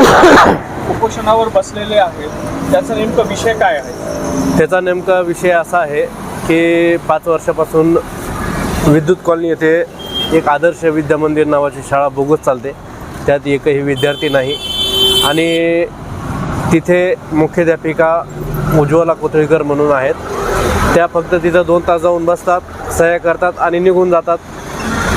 उपोषणावर बसलेले आहेत. त्याचा नेमका विषय काय आहे? त्याचा नेमका विषय असा आहे की पाच वर्षापासून विद्युत कॉलनी येथे एक आदर्श विद्यामंदिर नावाची शाळा बोगस चालते. त्यात एकही विद्यार्थी नाही. आणि तिथे मुख्याध्यापिका उज्ज्वला कोथळीकर म्हणून आहेत. त्या फक्त तिथं दोन तास जाऊन बसतात सह्या करतात आणि निघून जातात.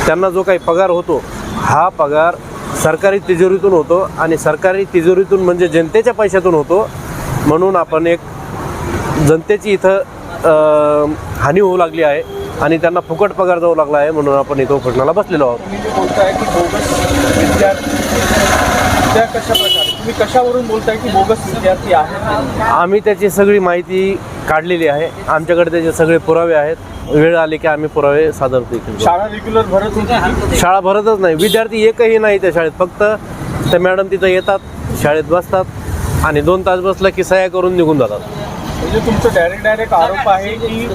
त्यांना जो काही पगार होतो हा पगार सरकारी तिजोरीतून होतो आणि सरकारी तिजोरीतून म्हणजे जनतेच्या पैशातून होतो म्हणून आपण एक जनतेची इथं हानी होऊ लागली आहे आणि त्यांना फुकट पगार जाऊ लागला आहे म्हणून आपण इथं उपोषणाला बसलेलो आहोत. तुम्ही जे बोलताय की बोगस विद्यार्थी त्या कशा प्रकारे तुम्ही कशावरून बोलताय की बोगस विद्यार्थी आहेत? आम्ही त्याची सगळी माहिती काढलेली आहे. आमच्याकडे त्याचे सगळे पुरावे आहेत. वेळ आली की आम्ही पुरावे सादर देखील करू. शाळा रेग्युलर भरत होती शाळा भरतच नाही. विद्यार्थी एकही नाही त्या शाळेत. फक्त त्या मॅडम तिथं येतात शाळेत बसतात आणि दोन तास बसलं की सह्या करून निघून जातात. म्हणजे तुमचं डायरेक्ट डायरेक्ट आरोप आहे की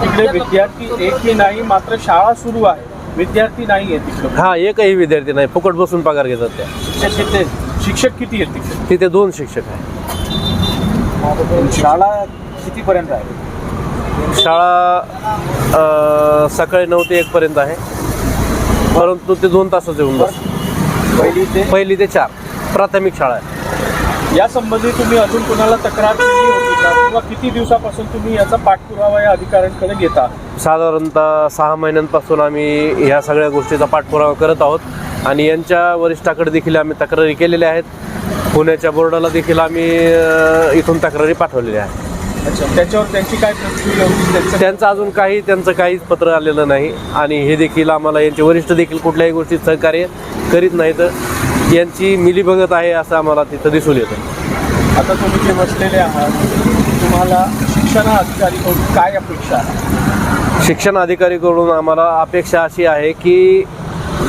तिकडे विद्यार्थी एकही नाही मात्र शाळा सुरू आहे. विद्यार्थी नाही आहे तिकडे. हा एकही विद्यार्थी नाही. फुकट बसून पगार घेतात त्या. शिक्षक किती शिक्षक किती आहेत तिकडे? तिथे दोन शिक्षक आहेत. शाळा कितीपर्यंत आहे? शाळा सकाळी नऊ ते एकपर्यंत आहे. परंतु ते दोन तासच येऊन बस पहिली ते? पहिली ते चार. प्राथमिक शाळा आहे. या संबंधी तुम्ही अजून कोणाला तक्रार केली होती का? किंवा किती दिवसापासून तुम्ही याचा पाठपुरावा या अधिकाऱ्यांकडे घेता? साधारणतः सहा महिन्यांपासून आम्ही ह्या सगळ्या गोष्टीचा पाठपुरावा करत आहोत. आणि यांच्या वरिष्ठाकडे देखील आम्ही तक्रारी केलेल्या आहेत. पुण्याच्या बोर्डाला देखील आम्ही इथून तक्रारी पाठवलेल्या आहेत. त्याच्यावर त्यांची काय प्रतिक्रिया होती? त्यांचं अजून काही त्यांचं काहीच पत्र आलेलं नाही. आणि हे देखील आम्हाला यांचे वरिष्ठ देखील कुठल्याही गोष्टीत सहकार्य करीत नाहीत. यांची मिलीभगत आहे असं आम्हाला तिथं दिसून येतं. आता तुम्ही जे बसलेले आहात तुम्हाला शिक्षण अधिकारीकडून काय अपेक्षा आहे? शिक्षण अधिकारीकडून आम्हाला अपेक्षा अशी आहे की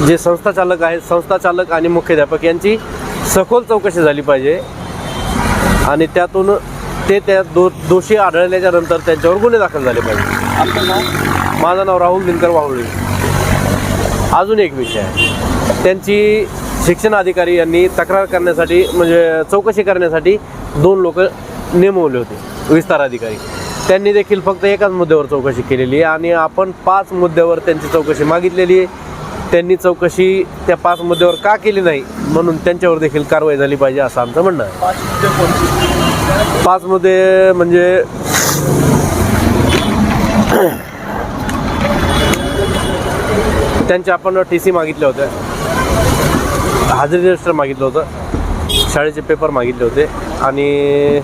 जे संस्था चालक आहेत संस्था चालक आणि मुख्याध्यापक यांची सखोल चौकशी झाली पाहिजे. आणि त्यातून ते त्या दो दोषी आढळल्याच्या नंतर त्यांच्यावर गुन्हे दाखल झाले पाहिजे. आपलं नाव? माझं नाव राहुल दिनकर वाहुळे. अजून एक विषय आहे. त्यांची शिक्षण अधिकारी यांनी तक्रार करण्यासाठी म्हणजे चौकशी करण्यासाठी दोन लोक नेमवले होते विस्तार अधिकारी. त्यांनी देखील फक्त एकाच मुद्द्यावर चौकशी केलेली आहे आणि आपण पाच मुद्द्यावर त्यांची चौकशी मागितलेली आहे. त्यांनी चौकशी त्या पाच मुद्द्यावर का केली नाही म्हणून त्यांच्यावर देखील कारवाई झाली पाहिजे असं आमचं म्हणणं आहे. पाच मुद्दे कोणते? पाचमध्ये म्हणजे त्यांचे आपण टी सी मागितले होते. हाजरी रजिस्टर मागितलं होतं. शाळेचे पेपर मागितले होते. आणि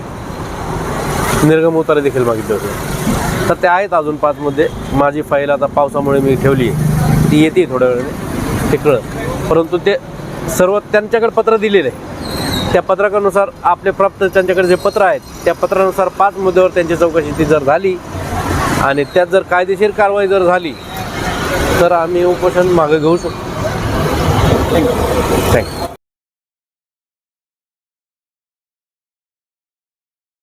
निर्गम उतारे देखील मागितले होते. तर ते आहेत अजून पाचमध्ये. माझी फाईल आता पावसामुळे मी ठेवली आहे. ती येते थोड्या वेळाने. ते कळत परंतु ते सर्व त्यांच्याकडे पत्र दिलेले. आहे त्या पत्रकानुसार आपले प्राप्त त्यांच्याकडे जे पत्र आहेत त्या पत्रानुसार पाच मुद्द्यावर त्यांची चौकशी ती जर झाली आणि त्यात जर कायदेशीर कारवाई जर झाली तर आम्ही उपोषण मागे घेऊ शकतो. Thank you thank you